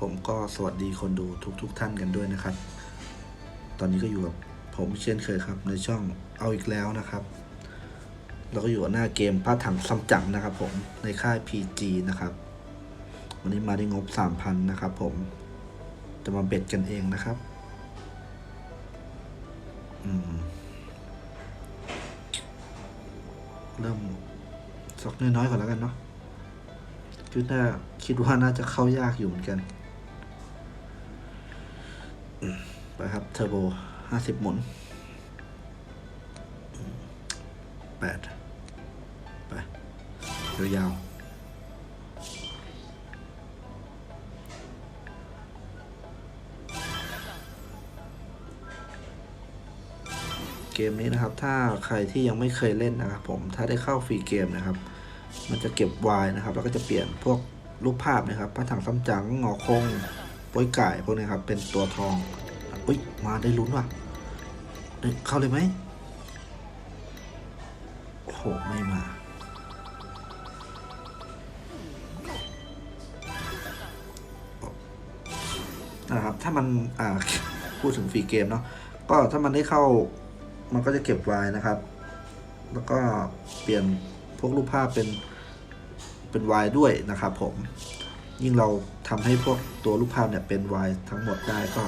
ผมก็สวัสดีคนดูทุกทุกๆท่านกันด้วยนะครับ ตอนนี้ก็อยู่กับผมเช่นเคยครับ ในช่องเอาอีกแล้วนะครับ เราก็อยู่หน้าเกมพระถังซัมจังนะครับ ผมในค่าย PG นะครับ วันนี้มาได้งบ 3,000 นะครับผมจะมาเบ็ดกันเองนะครับ เริ่มสักน้อยๆก่อนแล้วกันเนาะคิดว่าคิดว่าน่าจะเข้ายากอยู่เหมือนกัน ไปครับเทอร์โบห้าสิบหมุนแปดไปยาวๆเกมนี้นะครับ ถ้าใครที่ยังไม่เคยเล่นนะครับผม ถ้าได้เข้าฟรีเกมนะครับ มันจะเก็บไวน์นะครับ แล้วก็จะเปลี่ยนพวกรูปภาพนะครับพระถังซ้ำจังงอคง ป้ยไก่พวกนี้ครับ เป็นตัวทองอุ้ยมาได้ลุ้นว่ะเฮ้ยเข้าเลยไหมโอ้โหไม่มานะครับถ้ามันอ่าพูดถึงฟรีเกมเนาะก็ถ้ามันได้เข้ามันก็จะเก็บไว้นะครับ แล้วก็เปลี่ยนพวกรูปภาพเป็นเป็นวายด้วยนะครับผม ยิ่งเราทำให้พวกตัวรูปภาพเนี่ยเป็นวายทั้งหมดได้ก็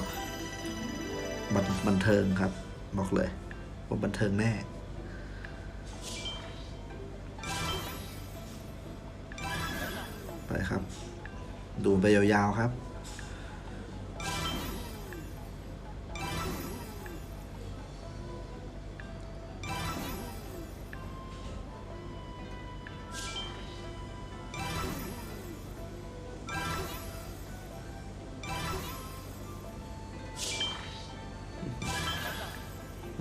บันบันเทิงครับ บอกเลยว่าบันเทิงแน่ ไปครับ ดูไปยาวๆครับ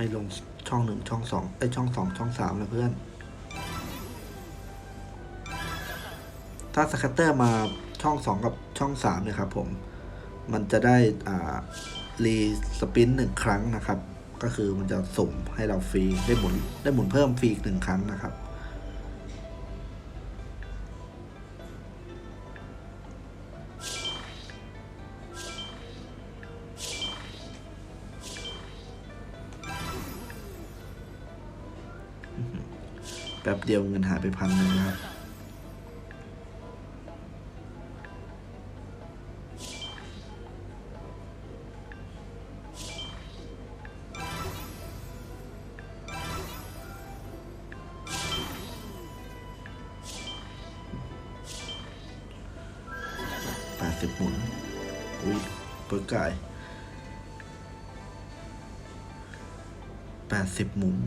ไม่ลงช่องหนึ่งช่องสองไอช่องสองช่องสามนะเพื่อน ถ้าสกัตเตอร์มาช่องสองกับช่องสามเนี่ยครับผมมันจะได้อ่ารีสปินหนึ่งครั้งนะครับ ก็คือมันจะสุ่มให้เราฟรีได้หมุนได้หมุนเพิ่มฟรีอีกหนึ่งครั้งนะครับ แป๊บเดียวเงินหายไปพันหนึ่งนะครับแปดสิบหมุนอุ้ยเปิดไก่แปดสิบหมุน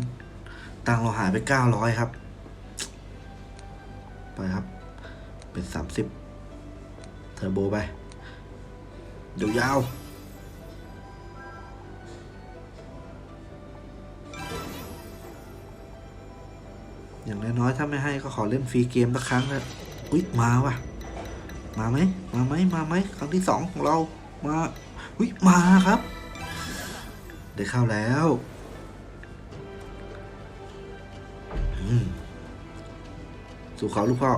ตังเราหายไปเก้าร้อยครับ เป็นสามสิบเทอร์โบไปดูยยาวอย่างน้อยๆถ้าไม่ให้ก็ขอเล่นฟรีเกมสักครั้งนะอุ๊ยมาว่ะ มาไหมมาไหมมาไหมครั้งที่สองของเรา มา อุ๊ยมาครับ ได้เข้าแล้วสู่เขาลูกพ่อ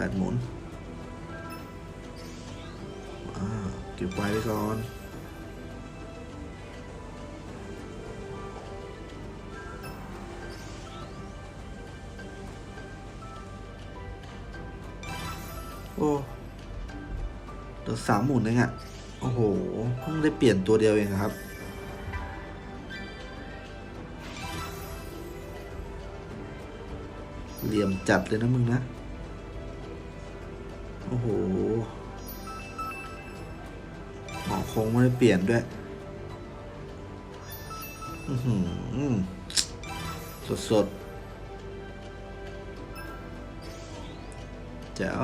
แปดหมุนเก็บไว้ไว้ก่อนโอ้เหลือสามหมุนเองอะโอ้โห เพิ่งได้เปลี่ยนตัวเดียวเองครับ เหลี่ยมจัดเลยนะมึงนะ โอ้โหหมอคงไม่ได้เปลี่ยนด้วย อือหือสดสดๆแจ๋ว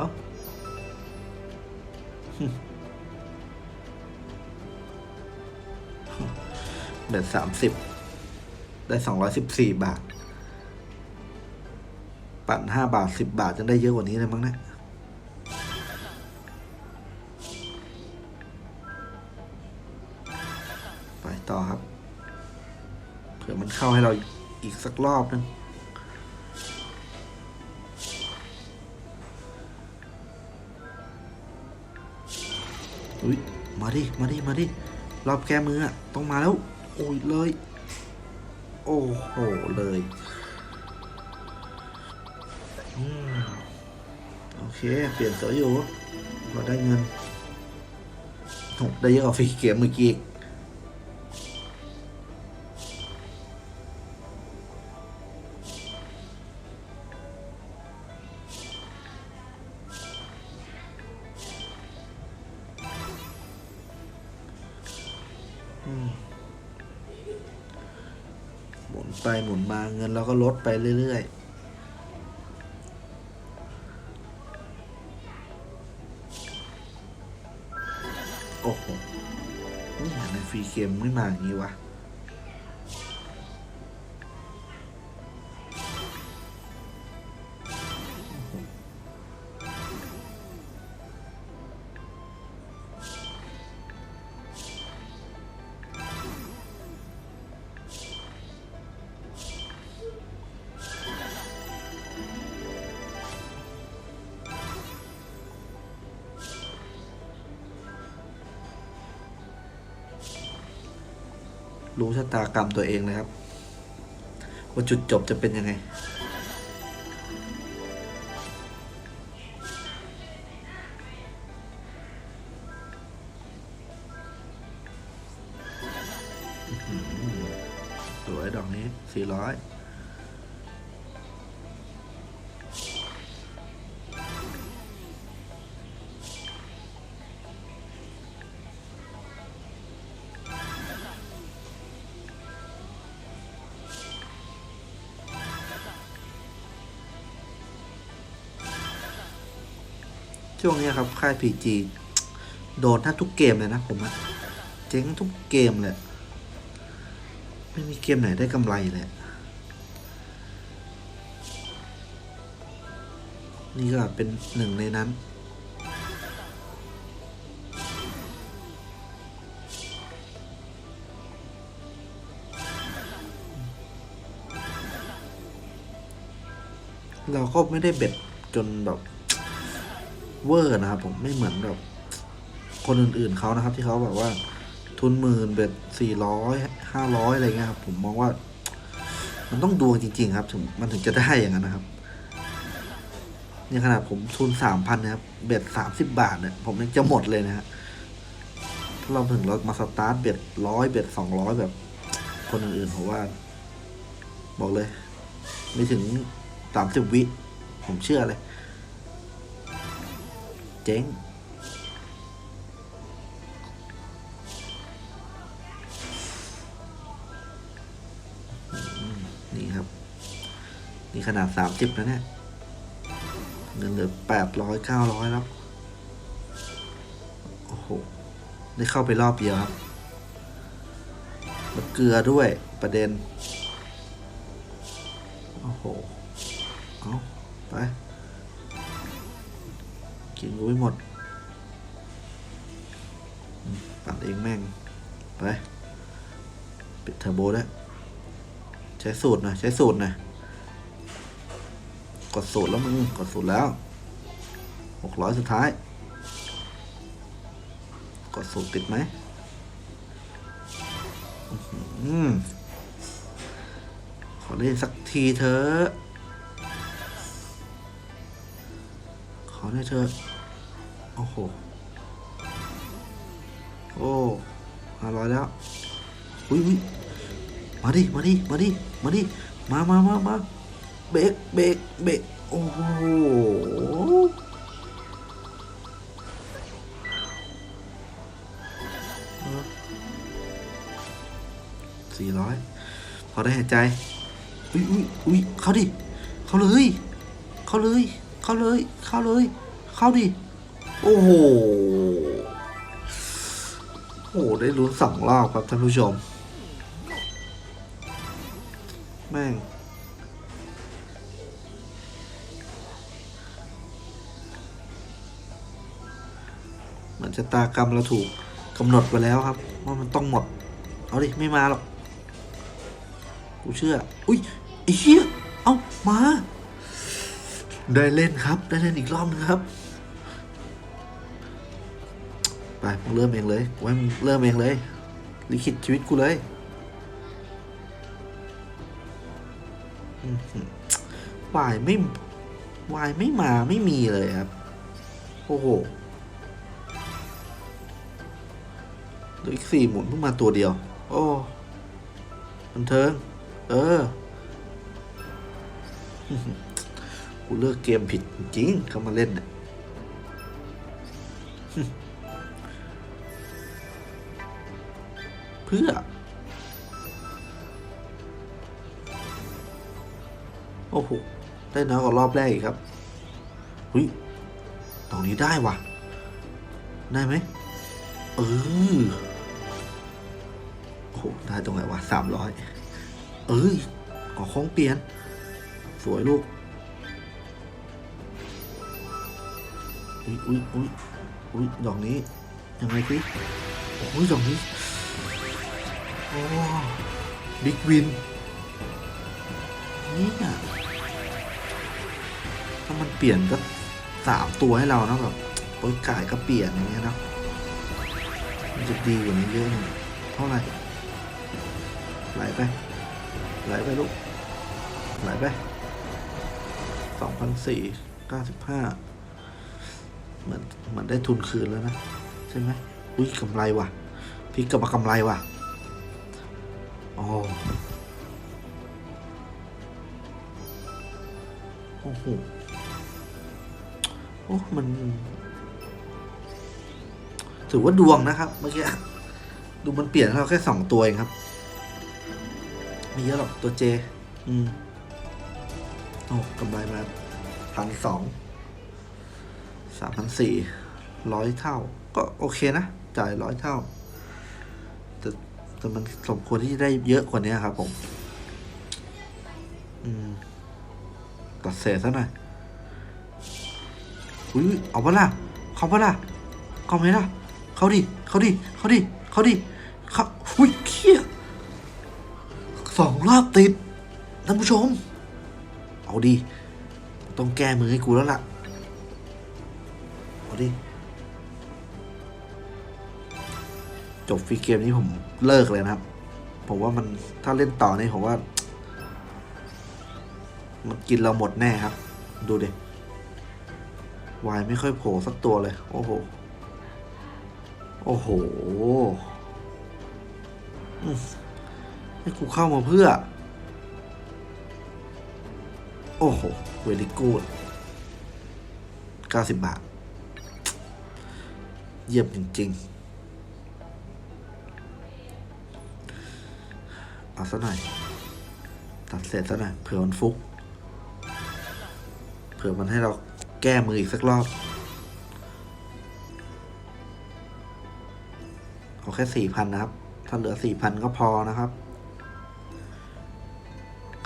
เบ็ดสามสิบได้สองร้อยสิบสี่บาท ปั่นห้าบาทสิบบาทจะได้เยอะกว่านี้เลยมั้งเนะไต่อครับ เผื่อมันเข้าให้เราอีกสักรอบนึงอุ้ยมาดิ มาดิ มาดิ รอบแก้มืออะต้องมาแล้ว โอ้ยเลย โอ้โห เลยอโอเค เปลี่ยนเสืออยู่ก็ได้เงินได้เยอะกว่าฟรีเกมเมื่อกี้ หมุนไปหมุนมาเงินเราก็ลดไปเรื่อยๆโอ้โหนี่ในฟรีเกมไม่มาอย่างนี้วะ รู้ชะตากรรมตัวเองเลยครับ ว่าจุดจบจะเป็นยังไงอื้อหือสวยดอกนี้สี่ร้อย ช่วงนี้ครับ ค่ายพีจีโดนแทบทุกเกมเลยนะผมอะเจ๊งทุกเกมเลย ไม่มีเกมไหนได้กำไรเลยนี่ก็เป็นหนึ่งในนั้น เราก็ไม่ได้เบ็ดจนแบบ เวอร์นะครับผมไม่เหมือนแบบคนอื่นๆเขานะครับ ที่เขาแบบว่าทุนหมื่นเบ็ดสี่ร้อยห้าร้อยอะไรเงี้ยครับผมมองว่า มันต้องดวงจริง ๆ ครับถึงมันถึงจะได้อย่างนั้นนะครับเนี่ยขนาดผมทุนสามพันนะครับเบ็ดสามสิบบาทเนี่ยผมยังจะหมดเลยนะฮะถ้าเราถึงเรามาสตาร์ทเบ็ดร้อยเบ็ดสองร้อยแบบ คนอื่นๆผมว่า บอกเลย ไม่ถึงสามสิบวิ ผมเชื่อเลย เจ๊งนี่ครับ นี่ขนาดสามสิบแล้วเนี่ยเงินเหลือแปดร้อยเก้าร้อยแล้วโอ้โห ได้เข้าไปรอบเดียวครับแล้วเกลือด้วยประเด็น โอ้โห เอาไป กินกูไม่หมดอืมปั่นเองแม่ง ไป ปิดเทอร์โบแล้วใช้สูตรน่อยใช้สูตรน่อยกดสูตรแล้วมึง กดสูตรแล้วหกร้อยสุดท้าย กดสูตรติดไหมอื้อหือขอเล่นสักทีเถอะขอได้เถอะ โอ้โห โอ้ห้าร้อยแล้ว อุ้ยอุ้ยมาดิ มาดิ มาดิ มาดิ มามามามาเบรกเบรกเบรกโอ้โห สี่ร้อยพอได้หายใจ อุ้ยอุ้ยอุ้ยเข้าดิ เข้าเลย เข้าเลย เข้าเลย เข้าเลย เข้าดิ โอ้โห โอ้โห ได้ลุ้นสองรอบครับท่านผู้ชม แม่ง เหมือนชะตากรรมเราถูกกำหนดไว้แล้วครับ ว่ามันต้องหมด เอาดิ ไม่มาหรอก กูเชื่อ อุ้ยไอ้เหี้ย เอามา ได้เล่นครับ ได้เล่นอีกรอบนึงครับ ไปมึงเริ่มเองเลยกูให้มึงเริ่มเองเลยลิขิตชีวิตกูเลยหวายไม่วายไม่มาไม่มีเลยครับ โอ้โหเหลืออีกสี่หมุนเพิ่งมาตัวเดียว โอ้บันเทิง เอออื้ออกูเลือกเกมผิดจริง เขามาเล่นเนี่ย เพื่อ โอ้โห ได้น้อยกว่ารอบแรกอีกครับหุยตรงนี้ได้ว่ะ ได้ไหมเออโอ้โห ได้ตรงไหนวะสามร้อยเอ้ยขอคงเปลี่ยน สวยลูกอุ้ยอุ้ยอุ้ยอุ้ยดอกนี้ยังไงสิอุ้ยดอกนี้ บิ๊กวินนี่อะถ้ามันเปลี่ยนก็สามตัวให้เรานะแบบโอ้ยกายก็เปลี่ยนอย่างเงี้ยเนอะมันจะดีกว่านี้เยอะเลยเท่าไหร่ไหลไป ไหลไปลูก ไหลไปสองพันสี่เก้าสิบห้าเหมือนเหมือนได้ทุนคืนแล้วนะ ใช่ไหมอุ้ยกำไรว่ะ พี่กลับมากำไรว่ะ โอ้โอ้โหโอ้มัน ถือว่าดวงนะครับ เมื่อกี้ ดูมันเปลี่ยนเราแค่สองตัวเองครับไม่เยอะหรอกตัวเจ อืม โอ้กำไรมาพันสอง สามพันสี่ ร้อยเท่า ก็โอเคนะ จ่ายร้อยเท่า แต่มันสมควรที่จะได้เยอะกว่านี้ครับผม อืมตัดเศษซะหน่อยอุ้ยเอาปะล่ะเขาปะล่ะเขาไหมล่ะ เขาดิ เขาดิ เขาดิ เขาดิเขาอุ้ยเคี้ยสองรอบติดท่านผู้ชม เอาดิ ต้องแก้มือให้กูแล้วล่ะ เอาดิ จบฟรีเกมนี้ผมเลิกเลยนะครับ ผมว่ามันถ้าเล่นต่อนี่ผมว่า มันกินเราหมดแน่ครับ ดูดิวายไม่ค่อยโผล่สักตัวเลย โอ้โห โอ้โหให้กูเข้ามาเพื่อ โอ้โห เวลิกูดเก้าสิบบาท เยี่ยมจริง ๆ เอาซะหน่อย ตัดเสร็จซะหน่อยเผื่อมันฟุก เผื่อมันให้เราแก้มืออีกสักรอบ เอาแค่สี่พันนะครับ ถ้าเหลือสี่พันก็พอนะครับ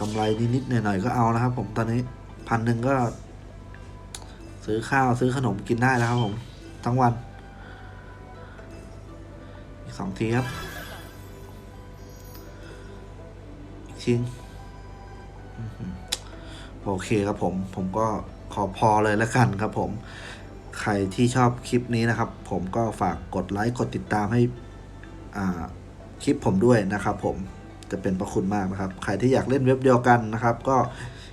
กำไรนิดๆหน่อยๆก็เอานะครับ ผมตอนนี้พันหนึ่งก็ ซื้อข้าวซื้อขนมกินได้แล้วครับผม ทั้งวัน อีกสองทีครับ อีกชิ้นอื้อหือโอเคครับผม ผมก็ขอพอเลยแล้วกันครับผม ใครที่ชอบคลิปนี้นะครับ ผมก็ฝากกดไลค์กดติดตามให้คลิปผมด้วยนะครับ ผมจะเป็นประคุณมากนะครับ ใครที่อยากเล่นเว็บเดียวกันนะครับ ก็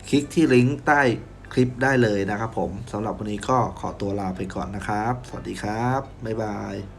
คลิกที่ลิงก์ใต้คลิปได้เลยนะครับผมสำหรับวันนี้ก็ขอตัวลาไปก่อนนะครับ สวัสดีครับ บ๊ายบาย